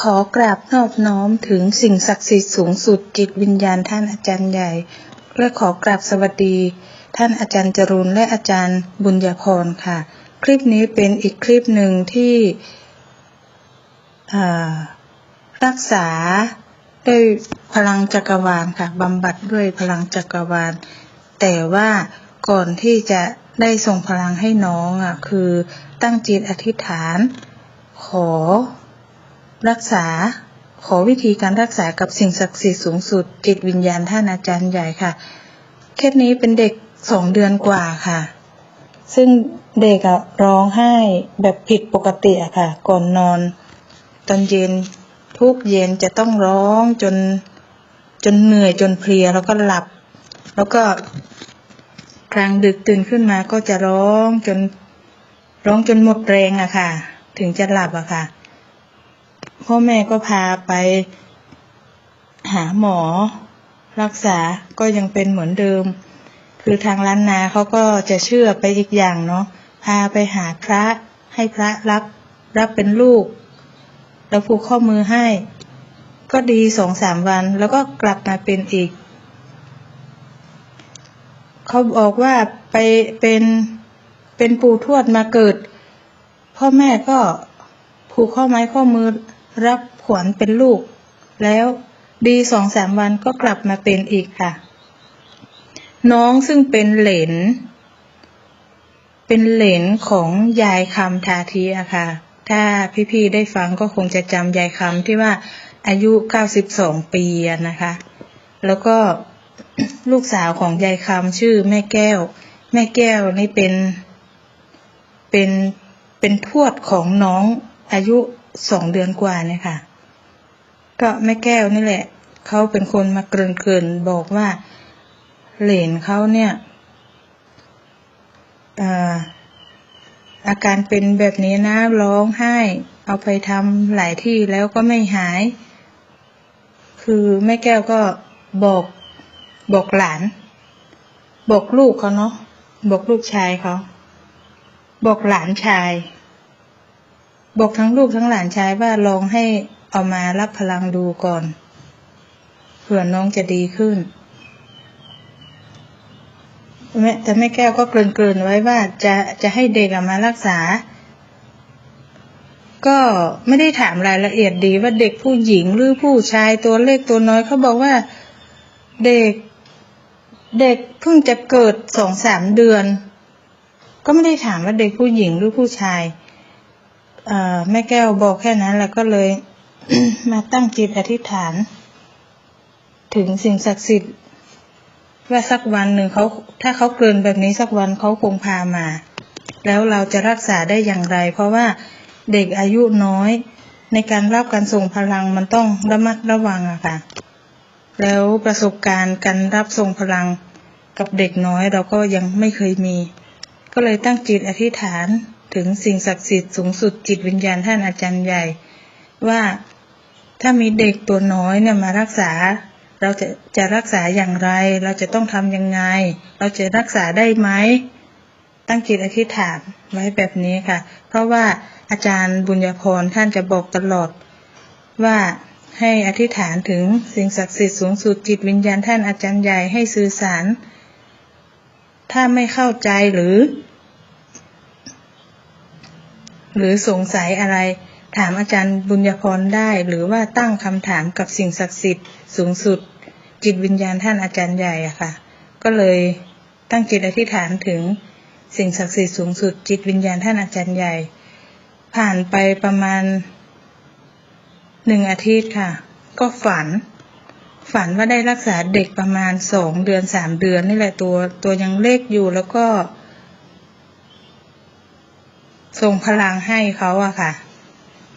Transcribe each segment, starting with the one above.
ขอกราบนอบน้อมถึงสิ่งศักดิ์สิทธิ์สูงสุดจิตวิญญาณท่านอาจารย์ใหญ่ และขอกราบสวัสดี ท่านอาจารย์จรุนและอาจารย์บุญญาพรค่ะ คลิปนี้เป็นอีกคลิปหนึ่งที่รักษาด้วยพลังจักรวาลค่ะบำบัดด้วยพลังจักรวาล แต่ว่าก่อนที่จะได้ส่งพลังให้น้องอะคือตั้งจิตอธิษฐาน ขอ รักษา ขอวิธีการรักษากับสิ่งศักดิ์สิทธิ์สูงสุด จิตวิญญาณท่านอาจารย์ใหญ่ค่ะ เคสนี้เป็นเด็กสองเดือนกว่าค่ะ ซึ่งเด็กอะร้องไห้แบบผิดปกติอะค่ะ ก่อนนอน ตอนเย็นทุกเย็นจะต้องร้องจนจนเหนื่อยจนเพลียแล้วก็หลับ แล้วก็กลางดึกตื่นขึ้นมาก็จะร้องจนร้องจนหมดแรงอะค่ะ ถึงจะหลับอะค่ะ พ่อแม่ก็พาไปหาหมอ รักษาก็ยังเป็นเหมือนเดิม คือทางล้านนาเขาก็จะเชื่อไปอีกอย่างเนาะพาไปหาพระให้พระรับรับเป็นลูก แล้วผูกข้อมือให้ ก็ดีสองสามวัน แล้วก็กลับมาเป็นอีก เขาบอกว่าไปเป็นเป็นปู่ทวดมาเกิด พ่อแม่ก็ผูกข้อไม้ข้อมือ รับขวัญเป็นลูก แล้วดีสองสามวันก็กลับมาเป็นอีกค่ะ น้องซึ่งเป็นเหลน เป็นเหลนของยายคำทาทีอะค่ะ ถ้าพี่ๆได้ฟังก็คงจะจำยายคำที่ว่าอายุ92ปีอะนะคะ แล้วก็ลูกสาวของยายคำชื่อแม่แก้ว แม่แก้วนี่เป็นเป็นเป็นทวดของน้องอายุ สองเดือนกว่าเนี่ยค่ะ ก็แม่แก้วนี่แหละ เขาเป็นคนมาเกรินเกินบอกว่า เหลนเขาเนี่ยอาการเป็นแบบนี้นะร้องไห้ เอาไปทำหลายที่แล้วก็ไม่หาย คือแม่แก้วก็บอกบอกหลาน บอกลูกเขาเนาะบอกลูกชายเขา บอกหลานชาย บอกทั้งลูกทั้งหลานชายว่าลองให้เอามารับพลังดูก่อน เผื่อน้องจะดีขึ้นแม่แต่แม่แก้วก็เกริ่นๆไว้ว่าจะจะให้เด็กอะมารักษา ก็ไม่ได้ถามรายละเอียดดีว่าเด็กผู้หญิงหรือผู้ชายตัวเล็กตัวน้อยเขาบอกว่าเด็กเด็กเพิ่งจะเกิดสองสามเดือน ก็ไม่ได้ถามว่าเด็กผู้หญิงหรือผู้ชาย แม่แก้วบอกแค่นั้น แล้วก็เลยมาตั้งจิตอธิษฐาน ถึงสิ่งศักดิ์สิทธิ์ว่าสักวันหนึ่งเขาถ้าเขาเกินแบบนี้สักวันเขาคงพามา แล้วเราจะรักษาได้อย่างไร เพราะว่าเด็กอายุน้อย ในการรับการส่งพลังมันต้องระมัดระวังอะค่ะ แล้วประสบการณ์การรับส่งพลังกับเด็กน้อยเราก็ยังไม่เคยมี ก็เลยตั้งจิตอธิษฐาน ถึงสิ่งศักดิ์สิทธิ์สูงสุดจิตวิญญาณท่านอาจารย์ใหญ่ ว่าถ้ามีเด็กตัวน้อยเนี่ยมารักษา เราจะจะรักษาอย่างไร เราจะต้องทำยังไง เราจะรักษาได้ไหมตั้งจิตอธิษฐานไว้แบบนี้ค่ะ เพราะว่าอาจารย์บุญญพรท่านจะบอกตลอด ว่าให้อธิษฐานถึงสิ่งศักดิ์สิทธิ์สูงสุดจิตวิญญาณท่านอาจารย์ใหญ่ให้สื่อสาร ถ้าไม่เข้าใจหรือ หรือสงสัยอะไร ถามอาจารย์บุญญพรได้ หรือว่าตั้งคำถามกับสิ่งศักดิ์สิทธิ์สูงสุด จิตวิญญาณท่านอาจารย์ใหญ่อะค่ะ ก็เลยตั้งจิตอธิษฐานถึงสิ่งศักดิ์สิทธิ์สูงสุด จิตวิญญาณท่านอาจารย์ใหญ่ ผ่านไปประมาณหนึ่งอาทิตย์ค่ะ ก็ฝัน ฝันว่าได้รักษาเด็กประมาณสองเดือนสามเดือนนี่แหละตัวตัวยังเล็กอยู่แล้วก็ ส่งพลังให้เขาอะค่ะ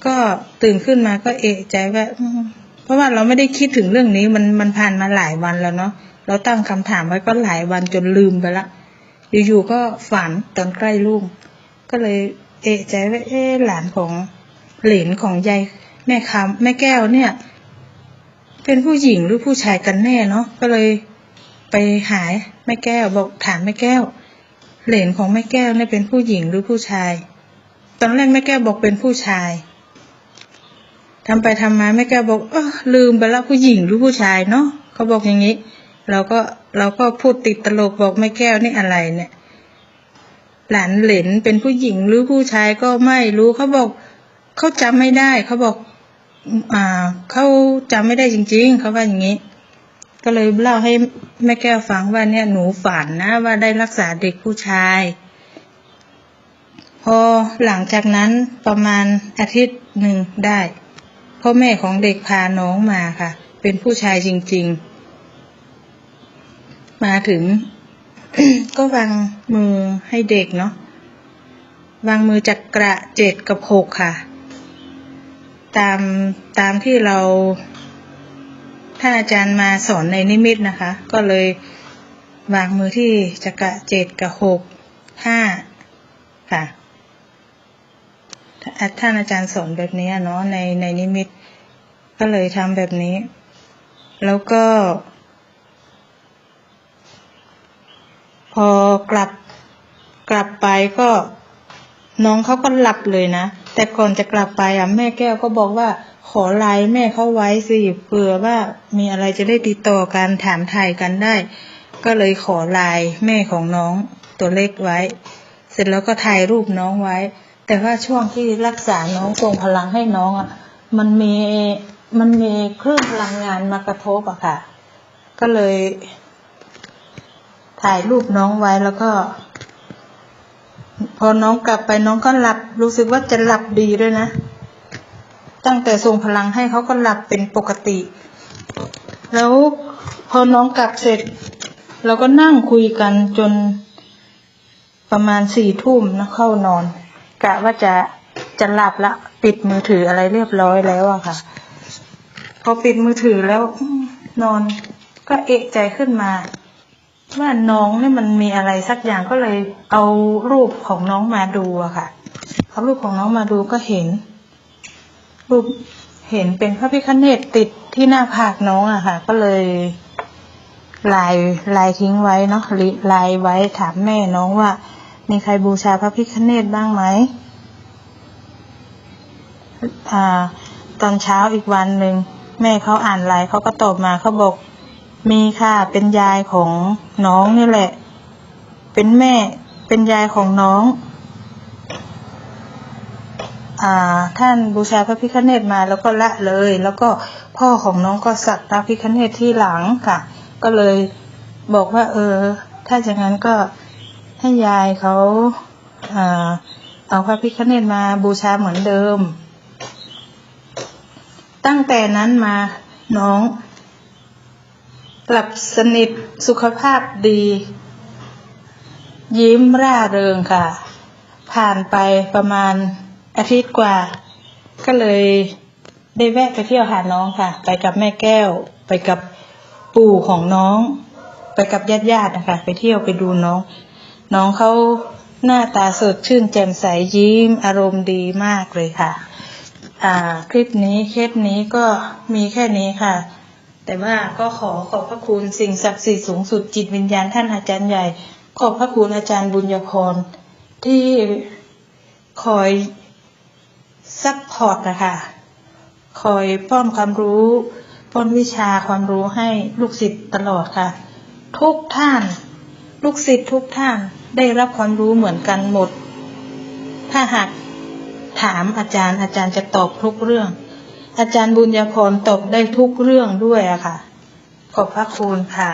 ก็ตื่นขึ้นมาก็เอะใจว่าเพราะว่าเราไม่ได้คิดถึงเรื่องนี้มันมันผ่านมาหลายวันแล้วเนาะเราตั้งคำถามไว้ก็หลายวันจนลืมไปละอยู่ๆก็ฝันตอนใกล้รุ่งก็เลยเอะใจว่าเอ๊หลานของเหลนของยายแม่คำแม่แก้วเนี่ย เป็นผู้หญิงหรือผู้ชายกันแน่เนาะก็เลยไปหาแม่แก้วบอกถามแม่แก้ว เหลนของแม่แก้วเนี่ยเป็นผู้หญิงหรือผู้ชาย ตอนแรกแม่แก้วบอกเป็นผู้ชายทำไปทำมาแม่แก้วบอกเออลืมไปแล้วผู้หญิงหรือผู้ชายเนาะเขาบอกอย่างนี้ เราก็เราก็พูดติดตลกบอกแม่แก้วนี่อะไรเนี่ย หลานเหลนเป็นผู้หญิงหรือผู้ชายก็ไม่รู้เขาบอกเขาจำไม่ได้เขาบอก อ่าเขาจำไม่ได้จริง ๆเขาว่าอย่างนี้ ก็เลยเล่าให้แม่แก้วฟังว่าเนี่ยหนูฝันนะว่าได้รักษาเด็กผู้ชาย อหลังจากนั้นประมาณอาทิตย์หนึ่งได้พ่อแม่ของเด็กพาน้องมาค่ะ เป็นผู้ชายจริง ๆ มาถึง ก็วางมือให้เด็กเนาะวางมือจากกระเจ็ดกับหกค่ะ ตามตามที่เราท่านอาจารย์มาสอนในนิมิตนะคะ ก็เลยวางมือที่จักระเจ็ดกับหกห้าค่ะ ท่านอาจารย์สอนแบบนี้เนาะในในนิมิต ก็เลยทำแบบนี้ แล้วก็ พอกลับกลับไปก็น้องเขาก็หลับเลยนะ แต่ก่อนจะกลับไปอะแม่แก้วก็บอกว่าขอไลน์แม่เขาไว้สิเผื่อว่ามีอะไรจะได้ติดต่อกันถามไทยกันได้ ก็เลยขอไลน์แม่ของน้องตัวเล็กไว้ เสร็จแล้วก็ถ่ายรูปน้องไว้ แต่ว่าช่วงที่รักษาน้องทรงพลังให้น้องอะ มันมีมันมีคลื่นพลังงานมากระทบอะค่ะ ก็เลย ถ่ายรูปน้องไว้แล้วก็ พอน้องกลับไปน้องก็หลับ รู้สึกว่าจะหลับดีด้วยนะ ตั้งแต่ทรงพลังให้เขาก็หลับเป็นปกติ แล้วพอน้องกลับเสร็จ เราก็นั่งคุยกันจนประมาณสี่ทุ่มนะเข้านอน กะว่าจะจะหลับละ ปิดมือถืออะไรเรียบร้อยแล้วอะค่ะ พอปิดมือถือแล้วนอนก็เอะใจขึ้นมา ว่าน้องเนี่ยมันมีอะไรสักอย่างก็เลยเอารูปของน้องมาดูอะค่ะเอารูปของน้องมาดูก็เห็น รูปเห็นเป็นพระพิฆเนศติดที่หน้าผากน้องอะค่ะ ก็เลยลายลายทิ้งไว้เนาะลายไว้ถามแม่น้องว่า มีใครบูชาพระพิฆเนศบ้างไหมอ่า ตอนเช้าอีกวันหนึ่งแม่เขาอ่านไลน์เขาก็ตอบมาเขาบอก มีค่ะ เป็นยายของน้องนี่แหละ เป็นแม่ เป็นยายของน้อง อ่า ท่านบูชาพระพิฆเนศมาแล้วก็ละเลย แล้วก็พ่อของน้องก็สักพระพิฆเนศที่หลังค่ะ ก็เลยบอกว่า เออ ถ้าอย่างนั้นก็ ให้ยายเขาเอาพระพิฆเนศมาบูชาเหมือนเดิม ตั้งแต่นั้นมาน้องหลับสนิทสุขภาพดี ยิ้มร่าเริงค่ะ ผ่านไปประมาณอาทิตย์กว่า ก็เลยได้แวะไปเที่ยวหาน้องค่ะ ไปกับแม่แก้ว ไปกับปู่ของน้อง ไปกับญาติๆนะคะ ไปเที่ยวไปดูน้อง น้องเขาหน้าตาสดชื่นแจ่มใสยิ้มอารมณ์ดีมากเลยค่ะ อ่า คลิปนี้เคสนี้ก็มีแค่นี้ค่ะ แต่ว่าก็ขอขอบพระคุณสิ่งศักดิ์สิทธิ์สูงสุดจิตวิญญาณท่านอาจารย์ใหญ่ ขอบพระคุณอาจารย์บุญยพรที่คอยซัพพอร์ตนะคะคอยป้อนความรู้ ป้อนวิชาความรู้ให้ลูกศิษย์ตลอดค่ะ ทุกท่าน ลูกศิษย์ทุกท่าน ได้รับความรู้เหมือนกันหมด ถ้าหากถามอาจารย์ อาจารย์จะตอบทุกเรื่อง อาจารย์บุญญาพรตอบได้ทุกเรื่องด้วยอะค่ะ ขอบพระคุณค่ะ